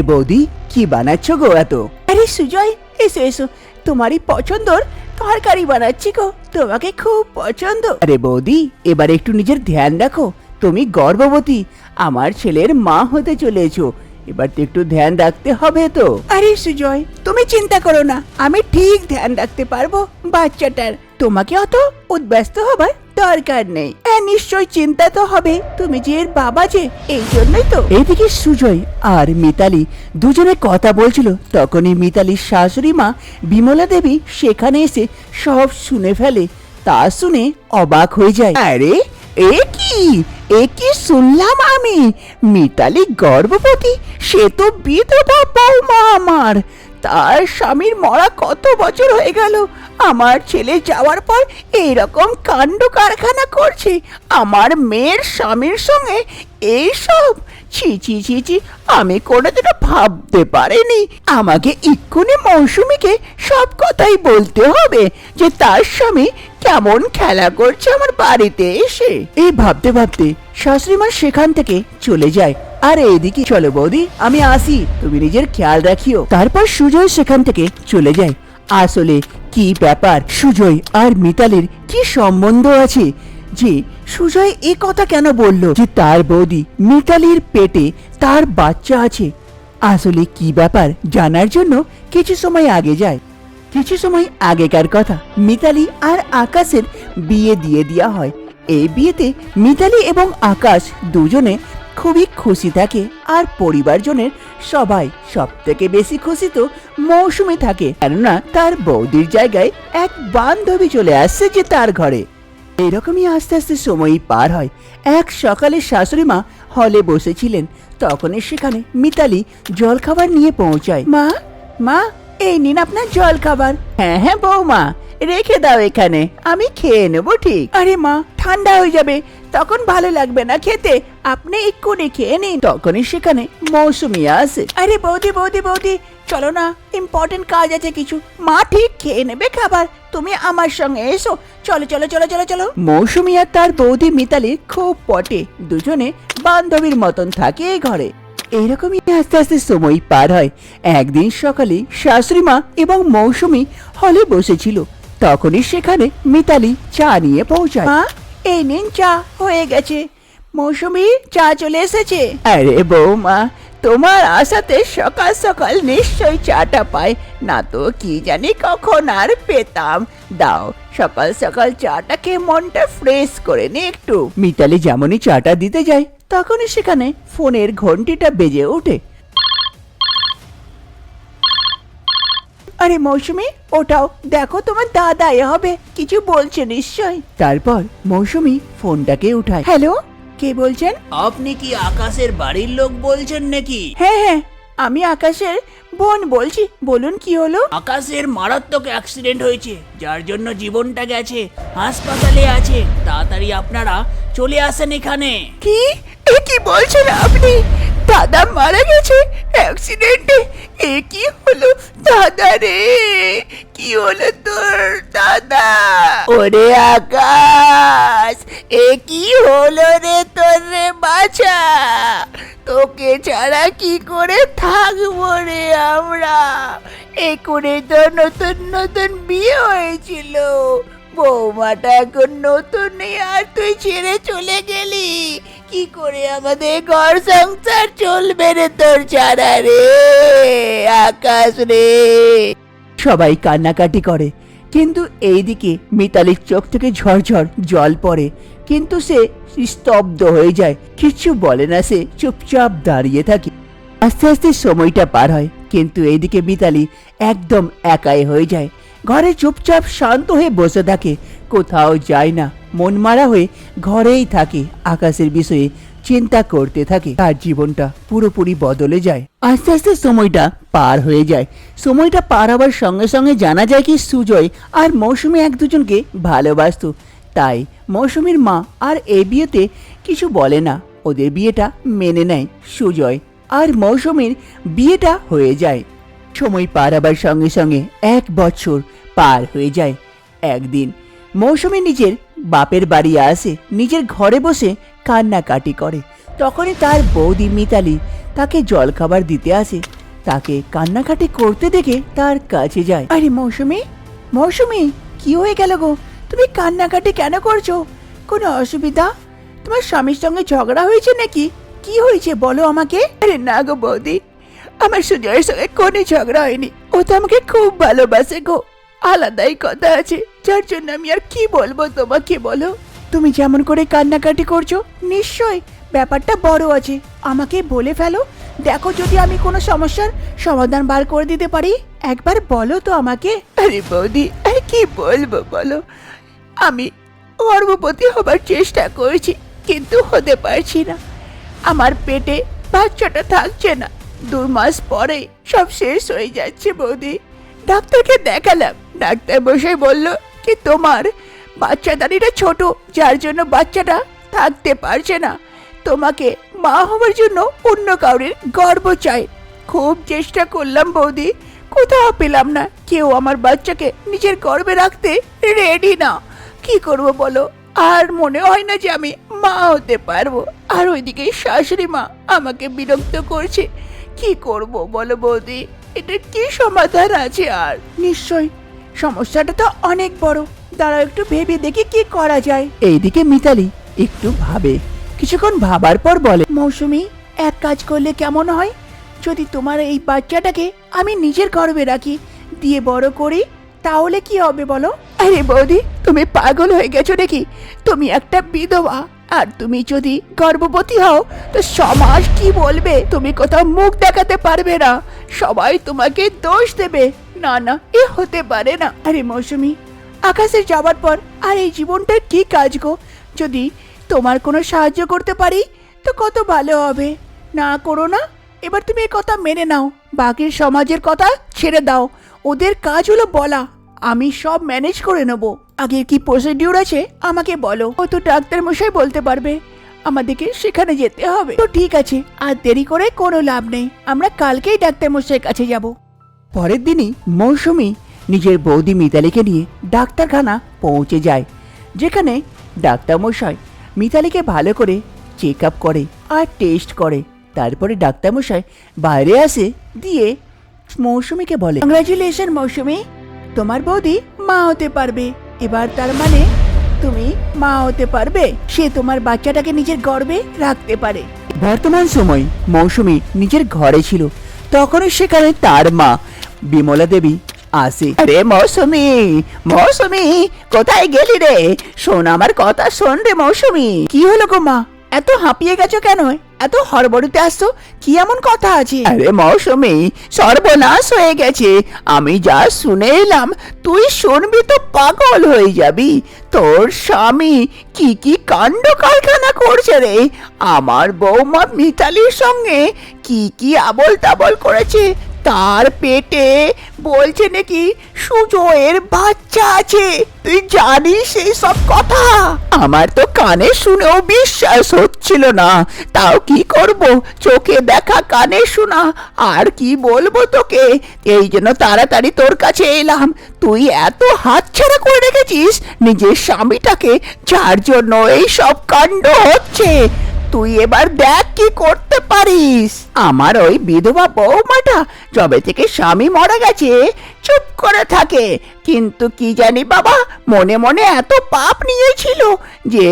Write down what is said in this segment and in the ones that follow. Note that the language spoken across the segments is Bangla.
এ বৌদি, কি বানাচ্ছ গো এত? আরে সুজয়, এসো এসো। তোমারই পছন্দর তরকারি বানাচ্ছি গো। তোমাকে খুব পছন্দ। আরে বৌদি, এবার একটু নিজের ধ্যান রাখো। তুমি গর্ভবতী, আমার ছেলের মা হতে চলেছো। এবার তো একটু ধ্যান রাখতে হবে তো। আরে সুজয়, তুমি চিন্তা করো না। আমি ঠিক ধ্যান রাখতে পারব বাচ্চাটার। তোমাকে অত উদ্ব্যস্ত হবার দরকার নেই। হ্যাঁ নিশ্চয় চিন্তা তো হবে। তুমি যে এর বাবা যে এই জন্যই তো। এইদিকে সুজয় আর মিতালি দুজনে কথা বলছিল। তখনই মিতালির শাশুড়ি মা বিমলা দেবী সেখানে এসে সব শুনে ফেলে। তা শুনে অবাক হয়ে যায়। আরে এ কি? এ কি শুনলাম আমি? মিতালি গর্ভবতী সে তো বিধবা বৌমা আমার। তার স্বামীর মরা কত বছর হয়ে গেল। আমার ছেলে যাওয়ার পর এইরকম কাণ্ড কারখানা করছে। আমার মেয়ের স্বামীর সঙ্গে এইসব? ছি ছি ছি ছি, আমি কোনোদিনও ভাবতে পারিনি। আমাকে এক্ষুনি মৌসুমিকে সব কথাই বলতে হবে যে তার স্বামী কেমন খেলা করছে আমার বাড়িতে এসে। এই ভাবতে ভাবতে শাশুড়ি মা সেখান থেকে চলে যায়। আর এইদিকে চলো বৌদি, আমি আসি। তুমি নিজের খেয়াল রাখিও। তারপর সুজয় সেখান থেকে চলে যায়। আসলে কি ব্যাপার? সুজয় আর মিতালির কি সম্বন্ধ আছে? যে সুজয় এ কথা কেন বলল? যে তার বৌদি মিতালির পেটে তার বাচ্চা আছে। আসলে কি ব্যাপার? জানার জন্য কিছু সময় আগে যায়। কিছু সময় আগেকার কথা মিতালি আর আকাশের বিয়ে দিয়ে দেওয়া হয়। এই বিয়েতে মিতালি এবং আকাশ দুজনে খুবই খুশি থাকে আর পরিবারজনের সবাই সব থেকে বেশি খুশি তো মৌসুমি থাকে। কেননা তার বৌদির জায়গায় এক বান্ধবী চলে আসছে যে তার ঘরে। এরকমই আস্তে আস্তে সময় পার হয়। এক সকালে শাশুড়ি মা হলে বসেছিলেন। তখনই সেখানে মিতালি জলখাবার নিয়ে পৌঁছায়। মা মা এই নিন আপনার জল খাবার। হ্যাঁ হ্যাঁ বৌমা, রেখে দাও এখানে, আমি খেয়ে নেব, ঠিক। আরে মা, ঠান্ডা হয়ে যাবে, তখন ভালো লাগবে না খেতে, আপনি এক্ষুনি খেয়ে নিন। তখনই সেখানে মৌসুমি আসে। আরে বৌদি বৌদি বৌদি, চলো না ইম্পর্টেন্ট কাজ আছে কিছু। মা ঠিক খেয়ে নেবে খাবার, তুমি আমার সঙ্গে এসো। চলো চলো চলো চলো চলো। মৌসুমি আর তার বৌদি মিতালি খুব পটে। দুজনে বান্ধবীর মতন থাকে এই ঘরে। এইরকমই আস্তে আস্তে সময় পার হয়। একদিন সকালে শাশুড়ি মা এবং মৌসুমি হলে বসেছিল। তখনই সেখানে মিতালি চা নিয়ে পৌঁছায়। মা, এই নিন চা, হয়ে গেছে। মৌসুমি চা চলে এসেছে। আরে বৌমা তোমার আশাতে সকাল সকাল নিশ্চয়ই চাটা পাই। না তো কি জানি কখন আর পেতাম। দাও সকাল সকাল চাটাকে মনটা ফ্রেশ করে নে একটু। মিতালি যেমনই চাটা দিতে যায় তখনই সেখানে ফোনের ঘন্টিটা বেজে ওঠে। আরে মৌসুমি ওটাও দেখো তোমার দাদা এ হবে। কিছু বলছে নিশ্চয় তারপর মৌসুমি ফোনটাকে উঠায়। হ্যালো? কে বলছেন? আপনি কি আকাশের বাড়ির লোক বলছেন নাকি? হ্যাঁ হ্যাঁ আমি আকাশের বোন বলছি। বলুন কি হলো? আকাশের মারাত্মক অ্যাক্সিডেন্ট হয়েছে যার জন্য জীবনটা গেছে হাসপাতালে আছে। তাড়াতাড়ি আপনারা চলে আসেন এখানে। কি? এ কি বলছেন আপনি? দাদা মারা গেছে অ্যাক্সিডেন্টে এ কি হলো? দাদা রে কি হলো তোর দাদা? ওরে আকাশ এ কি হলো রে বাছা। তোকে ছাড়া কি করে থাকব রে আমরা? এ করে তো নতুন নতুন বিয়ে হয়েছিল। বৌমাটা এখন নতুন নেই আর তুই ছেড়ে চলে গেলি। কি করে আমাদের ঘর সংসার চলবে রে তোর ছাড়া রে? আকাশ রে। সবাই কান্নাকাটি করে। কিন্তু এইদিকে মিতালির চোখ থেকে ঝরঝর জল পড়ে। কিন্তু সে স্তব্ধ হয়ে যায়। কিচ্ছু বলে না সে, চুপচাপ দাঁড়িয়ে থাকে। আস্তে আস্তে সময়টা পার হয়, কিন্তু এইদিকে মিতালি একদম একাই হয়ে যায়। ঘরে চুপচাপ শান্ত হয়ে বসে থাকে, কোথাও যায় না। মন মারা হয়ে ঘরেই থাকে, আকাশের বিষয়ে চিন্তা করতে থাকে, তার জীবনটা পুরোপুরি বদলে যায়। আস্তে আস্তে সময়টা পার হয়ে যায়। সময়টা পার হওয়ার সঙ্গে সঙ্গে জানা যায় কি সুজয় আর মৌসুমি এক দুজনকে ভালোবাসতো। তাই মৌসুমীর মা আর এই বিয়েতে কিছু বলে না। ওদের বিয়েটা মেনে নেয় সুজয় আর মৌসুমীর বিয়েটা হয়ে যায়। সময় পার হবার সঙ্গে সঙ্গে এক বছর পার হয়ে যায়। একদিন মৌসুমী নিজের বাপের বাড়ি আসে, নিজের ঘরে বসে কান্নাকাটি করে। তখনই তার বৌদি মিতালি তাকে জলখাবার দিতে আসে। তাকে কান্নাকাটি করতে দেখে তার কাছে যায়। আরে মৌসুমি মৌসুমি, কি হয়ে গেল গো? তুমি কান্নাকাটি কেন করছ? কোনো অসুবিধা? তোমার স্বামীর সঙ্গে ঝগড়া হয়েছে নাকি? কি হয়েছে বলো আমাকে? আরে না গো বৌদি, আমার সুজয়ের সঙ্গে কোনো ঝগড়া হয়নি। ও তো আমাকে খুব ভালোবাসে গো। আলাদাই কথা আছে, যার জন্য আমি আর কি বলব তোমাকে বলো? তুমি যেমন করে কান্নাকাটি করছ, নিশ্চয় ব্যাপারটা বড় আছে। আমাকে বলে ফেলো, দেখো যদি আমি কোনো সমস্যার সমাধান বার করে দিতে পারি। একবার বলো তো আমাকে। আরে বৌদি, আর কি বলব বলো? আমি গর্ভবতী হবার চেষ্টা করছি, কিন্তু হতে পারছি না। আমার পেটে বাচ্চাটা থাকছে না। দু মাস পরে সব শেষ হয়ে যাচ্ছে বৌদি। ডাক্তারকে দেখালাম। ডাক্তার বসে বলল কি তোমার? বাচ্চাদানিটা ছোট, যার জন্য বাচ্চাটা থাকতে পারছে না। তোমাকে মা হওয়ার জন্য অন্য কাউরের গর্ব চাই। খুব চেষ্টা করলাম বৌদি, কোথাও পেলাম না। কেউ আমার বাচ্চাকে নিজের গর্বে রাখতে রেডি না। কি করব বলো? আর মনে হয় না যে আমি মা হতে পারব। আর ওইদিকে শাশুড়ি মা আমাকে বিরক্ত করছে। কি করব বলো বৌদি? এটা কি সমাধান আছে আর? নিশ্চয় সমস্যাটা তো অনেক বড়। দাঁড়াও একটু ভেবে দেখি কি করা যায়। এইদিকে মিতালি একটু ভাবে। কিছুক্ষণ ভাবার পর বলে মৌসুমি এক কাজ করলে কেমন হয়? যদি তোমার এই বাচ্চাটাকে আমি নিজের গর্বে রাখি দিয়ে বড় করি তাহলে কি হবে বলো? আরে বৌদি তুমি পাগল হয়ে গেছো নাকি? তুমি একটা বিধবা। আর তুমি যদি গর্ভবতী হও তো সমাজ কি বলবে? তুমি কোথাও মুখ দেখাতে পারবে না। সবাই তোমাকে দোষ দেবে। না না, এ হতে পারে না। আরে মৌসুমি আকাশে যাওয়ার পর আর এই জীবনটার কি কাজ গো? যদি তোমার কোনো সাহায্য করতে পারি, তো কত ভালো হবে। না, করো না। এবার তুমি এ কথা মেনে নাও। বাকির সমাজের কথা ছেড়ে দাও। ওদের কাজ হলো বলা। আমি সব ম্যানেজ করে নেব। আগের কি প্রসিডিউর আছে, আমাকে বলো। ও তো ডাক্তার মশাই বলতে পারবে। আমাদেরকে সেখানে যেতে হবে। তো ঠিক আছে, আর দেরি করে কোনো লাভ নেই। আমরা কালকেই ডাক্তার মশাইয়ের কাছে যাব। পরের দিনই মৌসুমি নিজের বৌদি মিতালিকে নিয়ে ডাক্তারখানা পৌঁছে যায়, যেখানে ডাক্তার মশাই মিতালিকে ভালো করে চেক আপ করে আর টেস্ট করে। তারপরে ডাক্তার মশাই বাইরে আসে দিয়ে মৌসুমিকে বলে কংগ্রাচুলেশন মৌসুমি! তোমার বৌদি মা হতে পারবে। এবার তার মানে তুমি মা হতে পারবে? সে তোমার বাচ্চাটাকে নিজের গর্বে রাখতে পারে। বর্তমান সময় মৌসুমি নিজের ঘরে ছিল। তখনই সেখানে তার মা বিমলা দেবী আসে। রে মৌসুমি মৌসুমি, কোথায় গেলি রে? শোন, আমার কথা শোন রে মৌসুমি। কি হলো গো মা? এত হাঁপিয়ে গেছো কেন? এত হড়বড়িতে আসছো? কি এমন কথা আছে? আরে মৌসুমি, সর্বনাশ হয়ে গেছে। আমি যা শুনে এলাম, তুই শুনবি তো পাগল হয়ে যাবি। তোর স্বামী কি কি কাণ্ড কারখানা করছে রে? আমার বৌমা মিতালির সঙ্গে কি কি আবল তাবল করেছে? তার পেটে বলছে নাকি সুজয়ের বাচ্চা আছে। তুই জানিস সেই সব কথা? আমার তো কানে শুনেও বিশ্বাস হচ্ছিল না। তাও কি করব? চোখে দেখা কানে শোনা। আর কি বলব তোকে? এই জন্য তাড়াতাড়ি তোর কাছে এলাম। তুই এত হাতছাড়া করে রেখেছিস, নিজের স্বামীটাকে, যার জন্য এই সব কাণ্ড হচ্ছে। তুই এবার দেখ কি করতে পারিস। আমার ওই বিধবা বৌমাটা যবে থেকে স্বামী মারা গেছে, চুপ করে থাকে। কিন্তু কি জানি বাবা, মনে মনে এত পাপ নিয়েছিল যে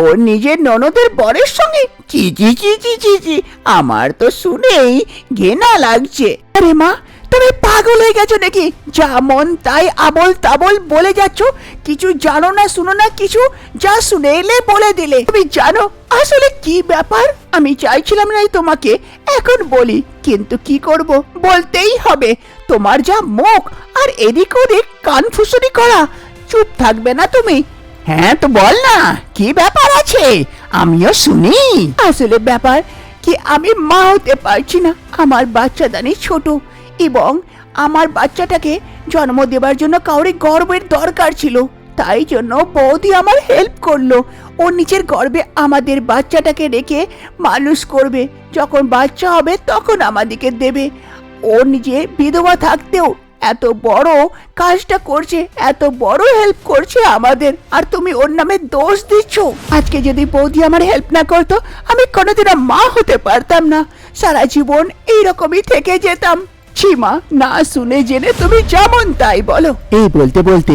ওর নিজের ননদের বরের সঙ্গে চি চি চি চি চি চি, আমার তো শুনেই ঘেনা লাগছে। আরে মা তুমি পাগল হয়ে গেছো নাকি? যা মন তাই আবল তাবল বলে যাচ্ছ, কিছু জানো না শুনো না কিছু, যা শুনে এলে বলে দিলে। তুমি জানো আসলে কি ব্যাপার? আমি চাইছিলাম না তোমাকে, এখন বলি, কিন্তু কি করব? বলতেই হবে, তোমার যা মুখ আর এদিক ওদিক কানফুসুরি করা, চুপ থাকবে না তুমি। হ্যাঁ তো বল না, কি ব্যাপার আছে? আমিও শুনি। আসলে ব্যাপার কি, আমি মা হতে পারছি না, আমার বাচ্চা দানি ছোট এবং আমার বাচ্চাটাকে জন্ম দেবার জন্য কাউরে গর্বের দরকার ছিল। তাই জন্য বৌদি আমার হেল্প করল। ও নিজের গর্বে আমাদের বাচ্চাটাকে রেখে মানুষ করবে। যখন বাচ্চা হবে তখন আমাদেরকে দেবে। ও নিজে বিধবা থাকতেও এত বড় কাজটা করছে, এত বড় হেল্প করছে আমাদের। আর তুমি ওর নামে দোষ দিচ্ছ। আজকে যদি বৌদি আমার হেল্প না করতো, আমি কোনোদিনও মা হতে পারতাম না। সারা জীবন এইরকমই থেকে যেতাম। ছিমা না শুনে জেনে তুমি যেমন তাই বলো। এই বলতে বলতে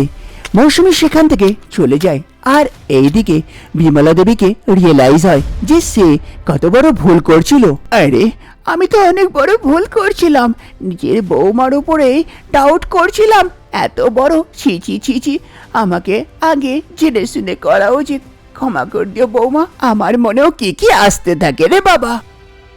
মৌসুমী সেখান থেকে চলে যায়। আর এইদিকে বিমলা দেবীকে রিয়েলাইজ হয় যে সে কত বড় ভুল করছিল। আরে আমি তো অনেক বড় ভুল করছিলাম। নিজের বৌমার উপরে ডাউট করছিলাম। এত বড় ছি ছি ছি ছি। আমাকে আগে জেনে শুনে করা উচিত। ক্ষমা কর দিও বৌমা আমার মনেও কি কি আসতে থাকে রে বাবা।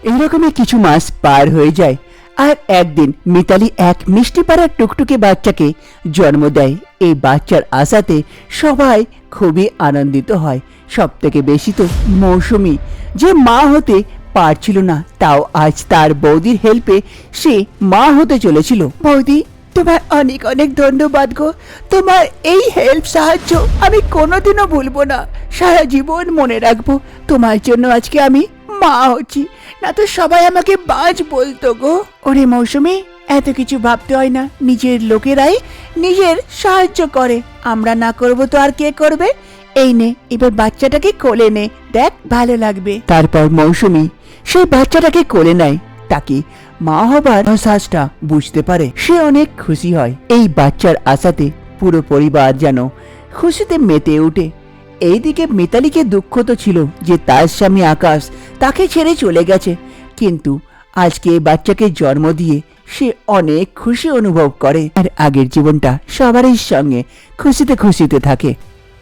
এইরকমই কিছু মাস পার হয়ে যায়। আর একদিন মিতালি এক মিষ্টি পাড়ার টুকটুকে বাচ্চাকে জন্ম দেয়। এই বাচ্চার আশাতে সবাই খুবই আনন্দিত হয়। সব থেকে বেশি তো মৌসুমি। যে মা হতে পারছিল না, তাও আজ তার বৌদির হেল্পে সে মা হতে চলেছিল। বৌদি, তোমার অনেক অনেক ধন্যবাদ গো। তোমার এই হেল্প সাহায্য আমি কোনোদিনও ভুলবো না। সারা জীবন মনে রাখব। তোমার জন্য আজকে আমি মা হচ্ছি, না তো সবাই আমাকে বাজ বলতো গো। ওরে মৌসুমি, এত কিছু ভাবতে হয় না, নিজের লোকেরাই নিজের সাহায্য করে। আমরা না করব তো আর কে করবে? এই নে, এবার বাচ্চাটাকে কোলে নে, দেখ ভালো লাগবে। তারপর মৌসুমি সেই বাচ্চাটাকে কোলে নেয়, তাকে মা হবার আশ্বাসটা বুঝতে পারে, সে অনেক খুশি হয়। এই বাচ্চার আশাতে পুরো পরিবার যেন খুশিতে মেতে ওঠে। এইদিকে মিতালিকে দুঃখ তো ছিল যে তার স্বামী আকাশ তাকে ছেড়ে চলে গেছে। কিন্তু আজকে বাচ্চাকে জন্ম দিয়ে সে অনেক খুশি অনুভব করে। আর আগের জীবনটা সবারই সঙ্গে খুশিতে খুশিতে থাকে।